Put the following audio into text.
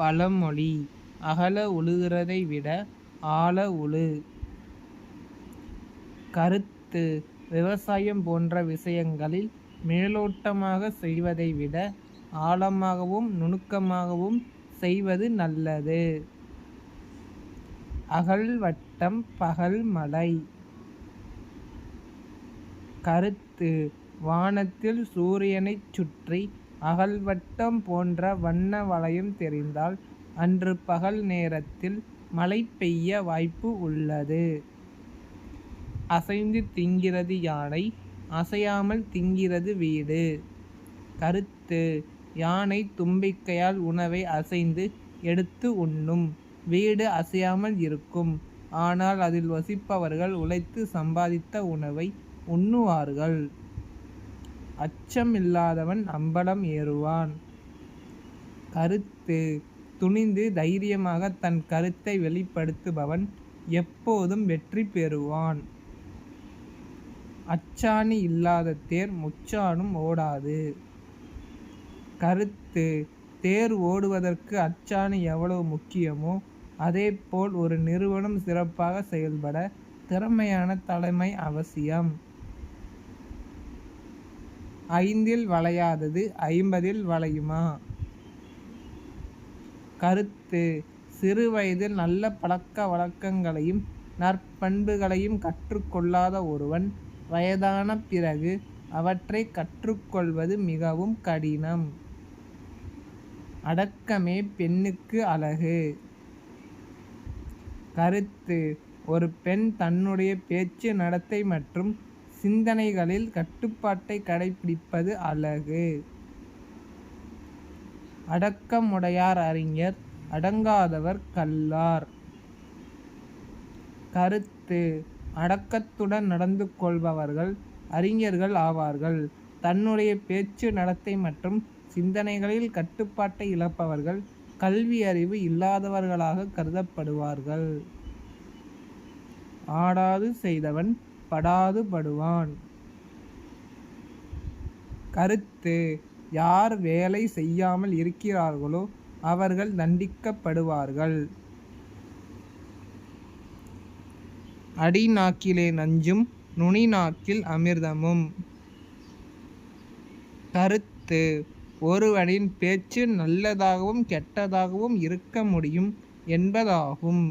பழமொழி. அகல உழுகிறதை விட ஆழ உழு. கருத்து. விவசாயம் போன்ற விஷயங்களில் மேலோட்டமாக செய்வதை விட ஆழமாகவும் நுணுக்கமாகவும் செய்வது நல்லது. அகல்வட்டம் பகல்மழை கருத்து. வானத்தில் சூரியனைச் சுற்றி அகல்வட்டம் போன்ற வண்ண வளையம் தெரிந்தால் அன்று பகல் நேரத்தில் மழை பெய்ய வாய்ப்பு உள்ளது. அசைந்து திங்கிறது யானை அசையாமல் திங்கிறது வீடு கருத்து யானை தும்பிக்கையால் உணவை அசைந்து எடுத்து உண்ணும் வீடு அசையாமல் இருக்கும் ஆனால் அதில் வசிப்பவர்கள் உழைத்து சம்பாதித்த உணவை உண்ணுவார்கள். அச்சம் இல்லாதவன் அம்பலம் ஏறுவான். கருத்து துணிந்து தைரியமாக தன் கருத்தை வெளிப்படுத்துபவன் எப்போதும் வெற்றி பெறுவான். அச்சாணி இல்லாத தேர் முச்சானும் ஓடாது. கருத்து தேர் ஓடுவதற்கு அச்சாணி எவ்வளவு முக்கியமோ அதேபோல் ஒரு நிறுவனம் சிறப்பாக செயல்பட திறமையான தலைமை அவசியம். ஐந்தில் வளையாதது ஐம்பதில் வளையுமா? கருத்து சிறுவயதில் நல்ல பழக்க வழக்கங்களையும் நற்பண்புகளையும் கற்றுக்கொள்ளாத ஒருவன் வயதான பிறகு அவற்றை கற்றுக்கொள்வது மிகவும் கடினம். அடக்கமே பெண்ணுக்கு அழகு. கருத்து ஒரு பெண் தன்னுடைய பேச்சு நடத்தை மற்றும் சிந்தனைகளில் கட்டுப்பாட்டை கடைப்பிடிப்பது அழகு. அடக்கமுடையார் அறிஞர் அடங்காதவர் கல்லார். கருத்து அடக்கத்துடன் நடந்து கொள்பவர்கள் அறிஞர்கள் ஆவார்கள். தன்னுடைய பேச்சு நடத்தை மற்றும் சிந்தனைகளில் கட்டுப்பாட்டை இழப்பவர்கள் கல்வியறிவு இல்லாதவர்களாக கருதப்படுவார்கள். ஆடாது செய்தவன் படாது படுவான். கருத்து யார் வேலை செய்யாமல் இருக்கிறார்களோ அவர்கள் தண்டிக்கப்படுவார்கள். அடிநாக்கிலே நஞ்சும் நுனிநாக்கில் அமிர்தமும். கருத்து ஒருவனின் பேச்சு நல்லதாகவும் கெட்டதாகவும் இருக்க முடியும் என்பதாகும்.